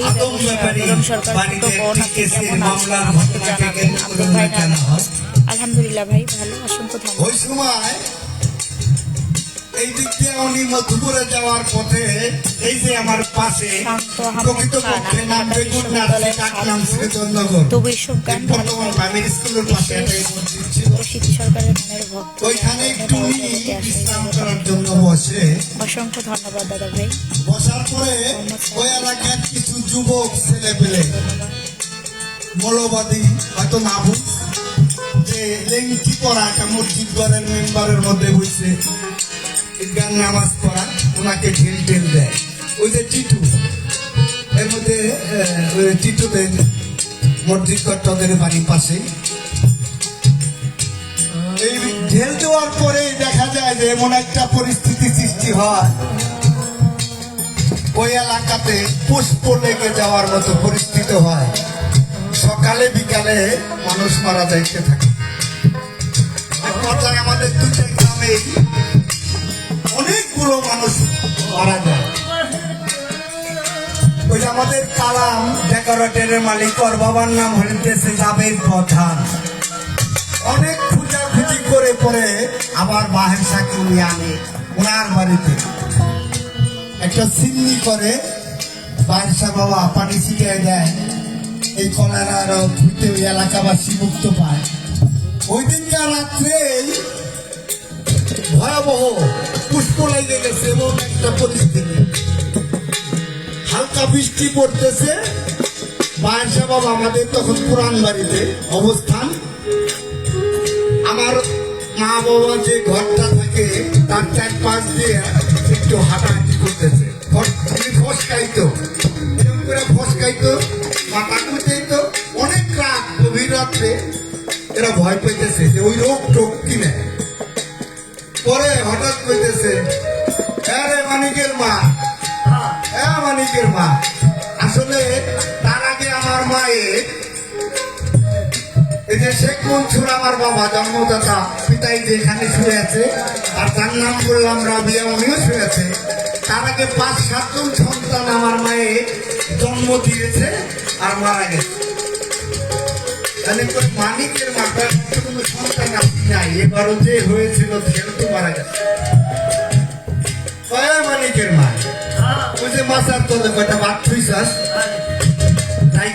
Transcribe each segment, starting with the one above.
ব্যাপারী বেগম সরকার ছোট বোন আপনি কেমন আছেন আমাকে জানাবেন। ভাই আলহামদুলিল্লাহ ভাই ভালো অসংখ্য ওই সময় এই দিক দিয়ে উনি মধুপুরে যাওয়ার পথে আমার পাশে খান, নাম বেগুন। শ্রীচন্দ্রগর তবু গান বর্তমান প্রাইমারি স্কুলের পাশে একটা মসজিদ ছিল। রশিদ সরকারের গানের ভক্ত ওইখানে একটু। বিশ্রাম করার জন্য বসে অসংখ্য ধন্যবাদ দাদা ভাই। বসার পরে ওই এলাকার কিছু যুবক ছেলে পেলে মৌলবাদী হয়তো না বুঝ যে লেংটি পড়া একটা মসজিদ ঘরের মেম্বারের মধ্যে বসে গান নামাজ পড়া ওনাকে ঢিল ঢিল দেয়। ওই যে টিটু, এর মধ্যে পাশে এই ঢেল দেওয়ার পরে দেখা যায় যে এমন একটা পরিস্থিতি সৃষ্টি হয়। ওই এলাকাতে পুষ্প লেগে যাওয়ার মতো পরিস্থিতি হয়। সকালে, বিকালে মানুষ মারা যাইতে থাকে। আমাদের দুইটা গ্রামে অনেকগুলো মানুষ মারা যায়। আমাদের কালাম ডেকোরেটরের মালিক ওর বাবার নাম হইতেছে জাবেদ প্রধান। অনেক খুঁজাখুঁজি করে পরে আবার বাহের সাথে উনি আনে ওনার বাড়িতে। একটা সিন্নি করে বাদশা বাবা পানি ছিটিয়ে দেয়, এই কলেরার ধুতে ওই এলাকাবাসী মুক্ত পায়। ওই দিনকার রাত্রে ভয়াবহ পুষ্প লেগে গেছে এমন একটা পরিস্থিতি হালকা বৃষ্টি পড়তেছে। বাদশা বাবা আমাদের তখন পুরান বাড়িতে অবস্থান। আমার মা বাবা যে ঘরটা থাকে, তার চার পাশ দিয়ে একটু হাঁটাহাঁটি করতেছে। কুচাইতো অনেক রাত এরা ভয় পেতেছে যে ওই রোগ টোক কিনে। পরে হঠাৎ কইতেছে আরে মানিকের মা হ্যাঁ মা। আসলে তার আগে আমার মায়ের এই যে শেখ মনসুর আমার বাবা, জন্মদাতা, পিতাই যে এখানে শুয়ে আছে, আর তার নাম বললাম রাবিয়া, উনিও শুয়ে আছে। তার আগে পাঁচ সাতজন সন্তান আমার মায়ে জন্ম দিয়েছে আর মারা গেছে। তাহলে মানিকের কোনো সন্তান নাই। এবারও যে হয়েছিল সেও তো মারা গেছে। মানিকের মা। ওই মাথার তলে ভাত তাই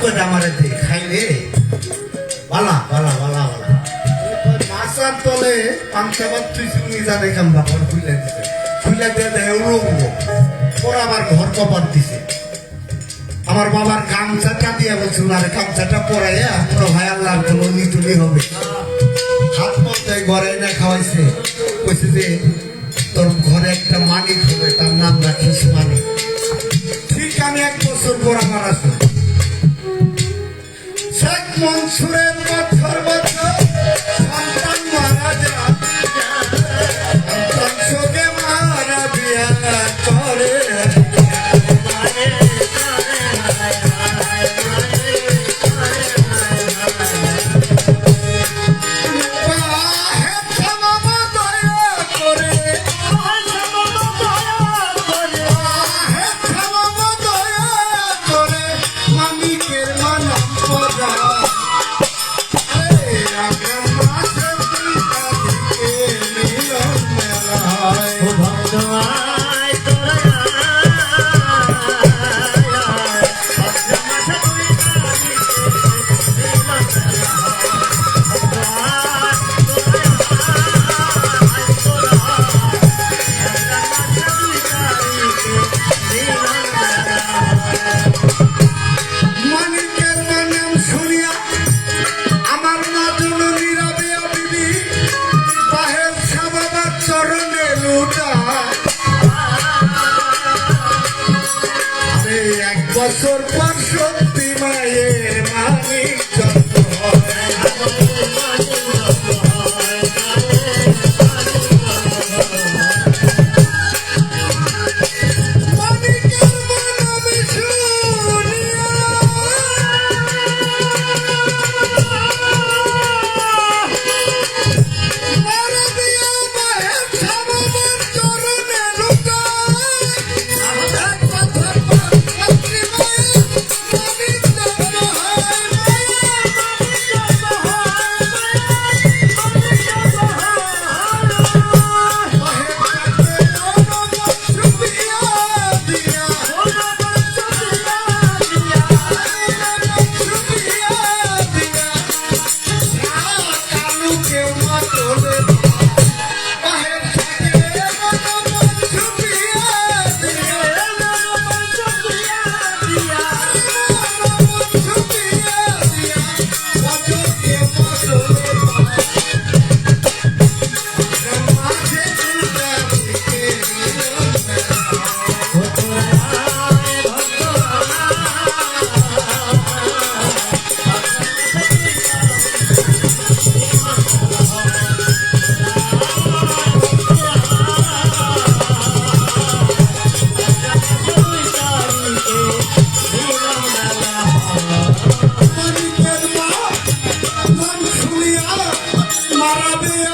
করে আমারে খাইলে? বালা বালা বালা বালা। মাছার তলে পাংশা ভাত জানে দিছে। দিয়ে দেয় ওরা আবার ঘর কপার দিছে। আমার বাবার গামছাটা দিয়ে বলছে ওনারে গামছাটা পরাইয়া কোনো ভাই আল্লাহর কোনো নিতুলি হবে। হাত ঘরে না খাওয়াইছে। কইছে যে, তোর ঘরে একটা মানিক হবে, তার নাম রাখিস এক বছর পর আমার আছে শেখ মনসুরের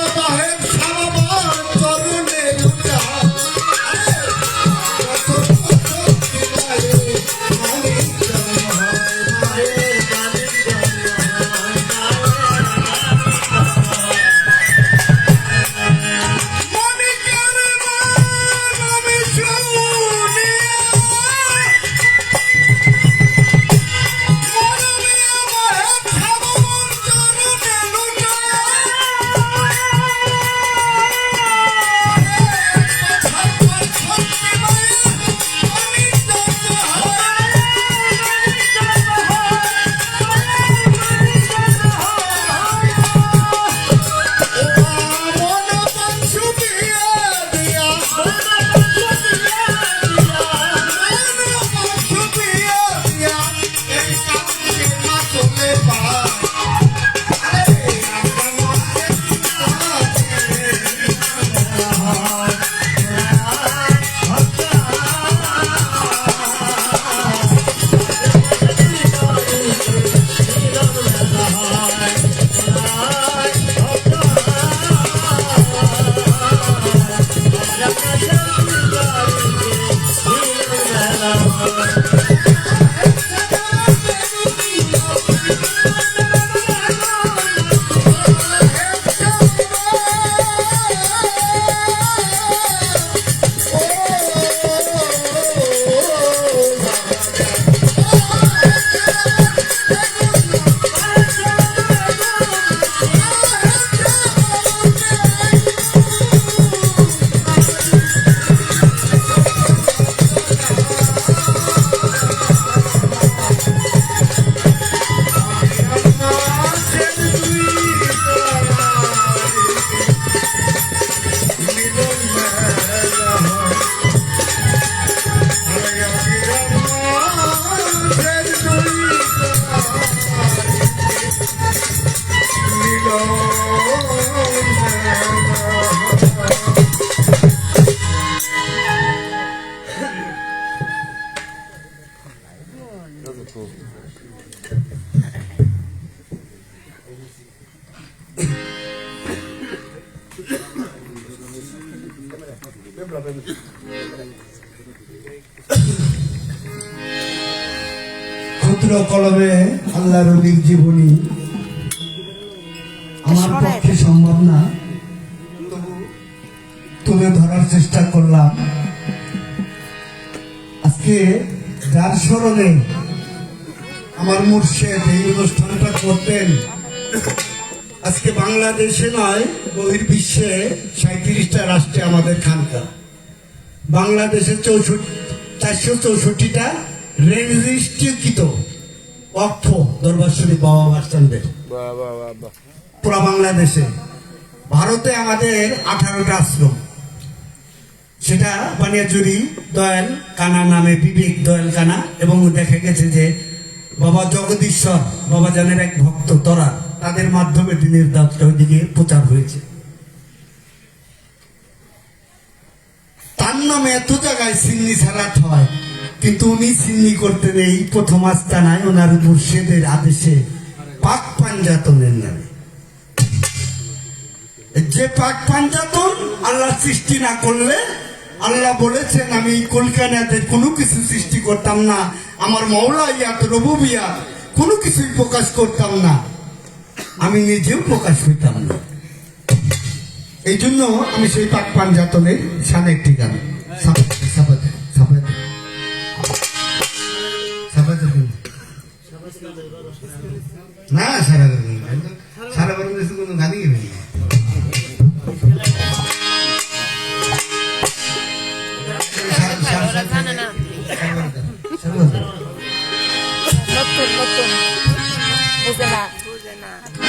Palmeiras! Oh. স্মরণে আমার মুর্শেদ এই অনুষ্ঠানটা করতেন। আজকে বাংলাদেশে নয় বহির্বিশ্বে সাঁত্রিশটা রাষ্ট্রে আমাদের খানকা। বাংলাদেশে চৌষট্টি চারশো চৌষট্টিটা রেজিস্ট্রিকৃত অর্থ দরবার শরীফ বাবা বাসস্ট্যান্ডের পুরা বাংলাদেশে। ভারতে আমাদের আঠারোটা আশ্রম। সেটা বানিয়াচুরি দয়াল কানা নামে বিবেক, দয়াল কানা। এবং দেখা গেছে যে বাবা জগদীশ্বর, বাবা জানের এক ভক্ত তরা, তাদের মাধ্যমে দিনের দাঁতটা ওইদিকে প্রচার হয়েছে। তার নামে এত জায়গায় সিন্নি ছাড়াত হয়, কিন্তু উনি সিন্নি করতেন এই প্রথম আস্তানায় ওনার মুর্শেদের আদেশে পাক পাঞ্জাতনের নামে। যে পাক পাঞ্জাতন আল্লাহ সৃষ্টি না করলে আল্লাহ বলেছেন, আমি কলকাতাতে কোনো কিছু সৃষ্টি করতাম না। আমার মৌলা ইয়াত, রবুবিয়া, কোনো কিছুই প্রকাশ করতাম না। আমি নিজেও প্রকাশ হইতাম না। এই জন্য আমি সেই পাক পাঞ্জাতনের সাপাতে সাপাতে না, সারা সারা বাংলাদেশে কোনো গানই বুঝে না বুঝে না আরে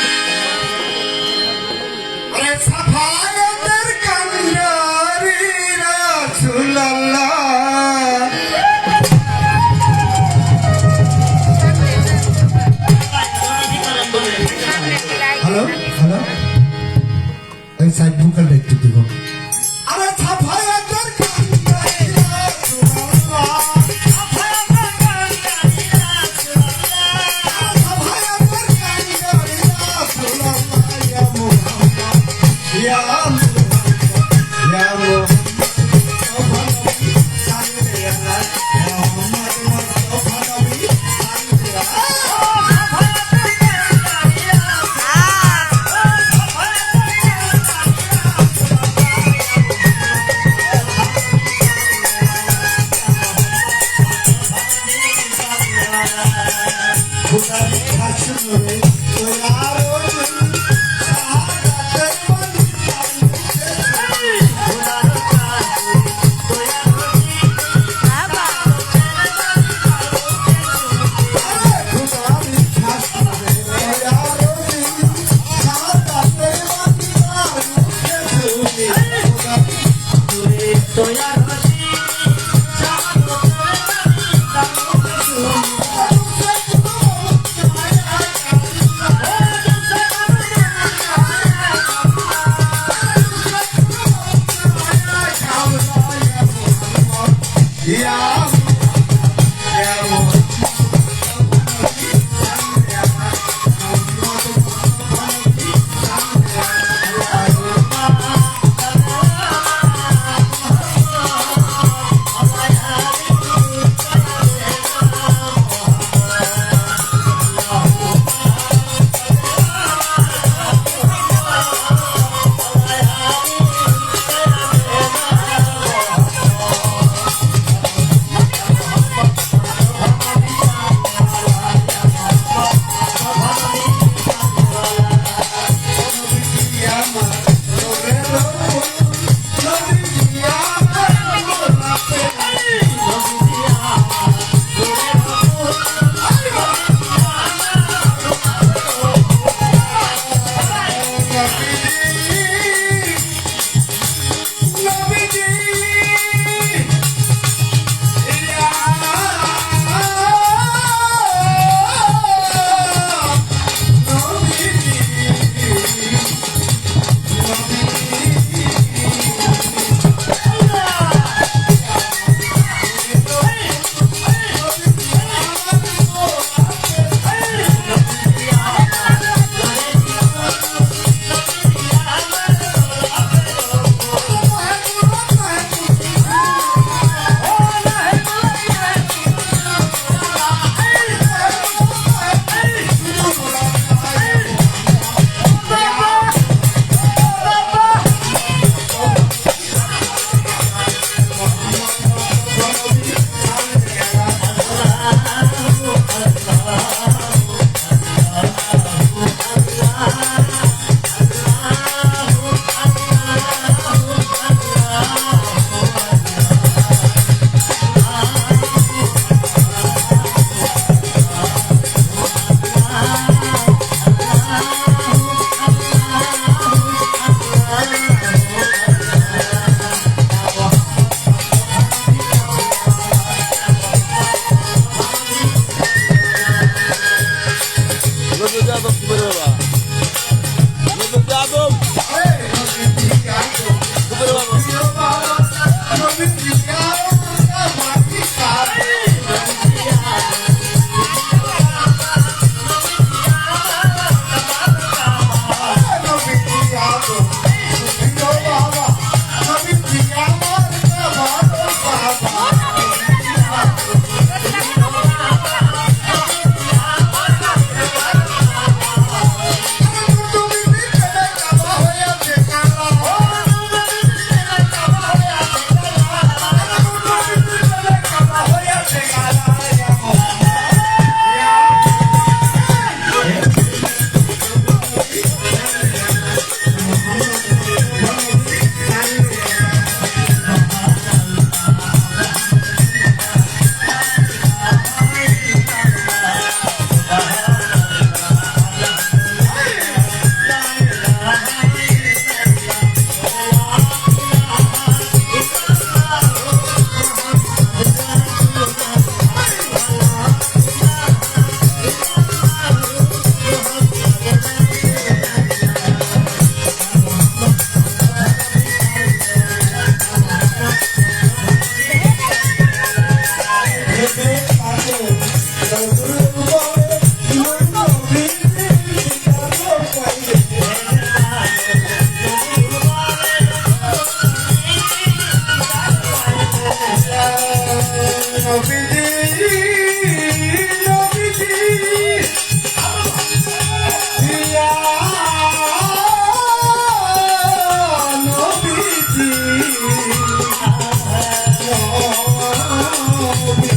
Oh,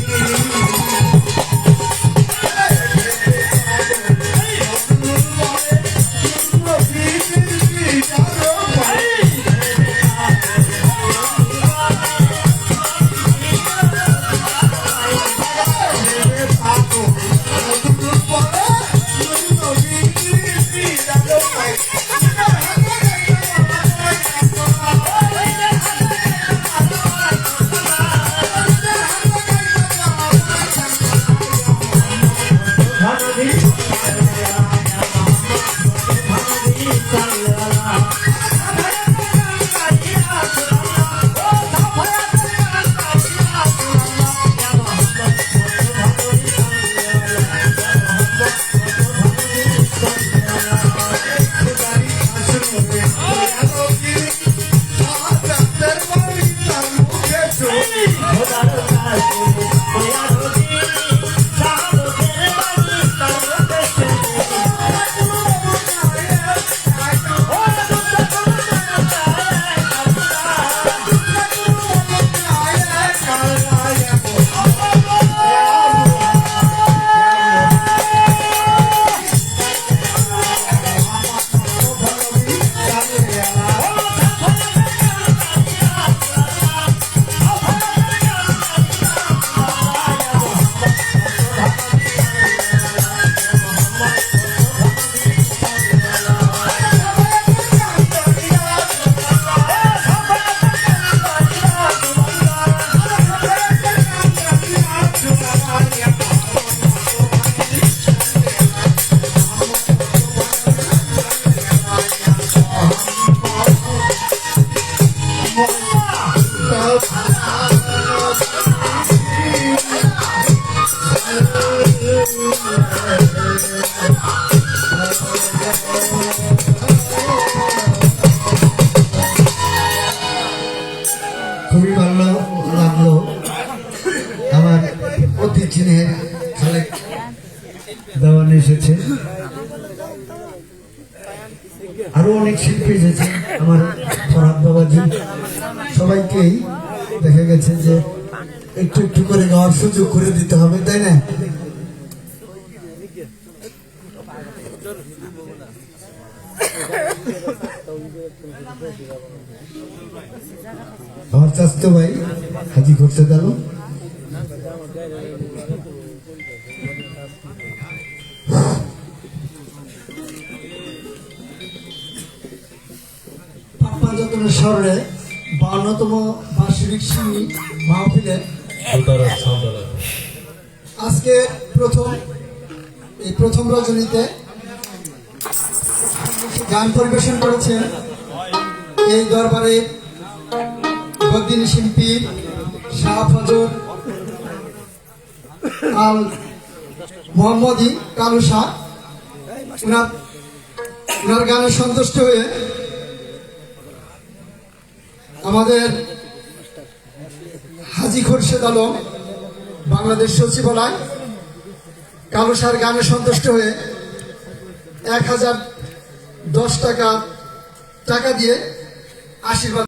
খুবই ভালো লাগল। আমার অতি চিনের দেওয়ান এসেছে। আরও অনেক শিল্পী এসেছে, আমার ফরহাদ বাবাজি। সবাইকেই দেখা গেছে যে একটু একটু করে গাওয়ার সুযোগ করে দিতে হবে, তাই না? আমার চাস্তো ভাই হাজি খোরশেদ আলম যতনের শহরে বাউন্নতম বার্ষিক সিমি মাহফিলে আজকে প্রথম, এই প্রথম রজনীতে গান পরিবেশন করেছেন। এই দরবারে বদিনী শিল্পী, শাহ ফজর আল মোহাম্মদী, কালু শাহ ওনার ওনার গানে সন্তুষ্ট হয়ে আমাদের হাজি খোরশেদ আলম বাংলাদেশ সচিবালয় কালু শাহর গানে সন্তুষ্ট হয়ে এক হাজার দশ টাকা টাকা দিয়ে আশীর্বাদ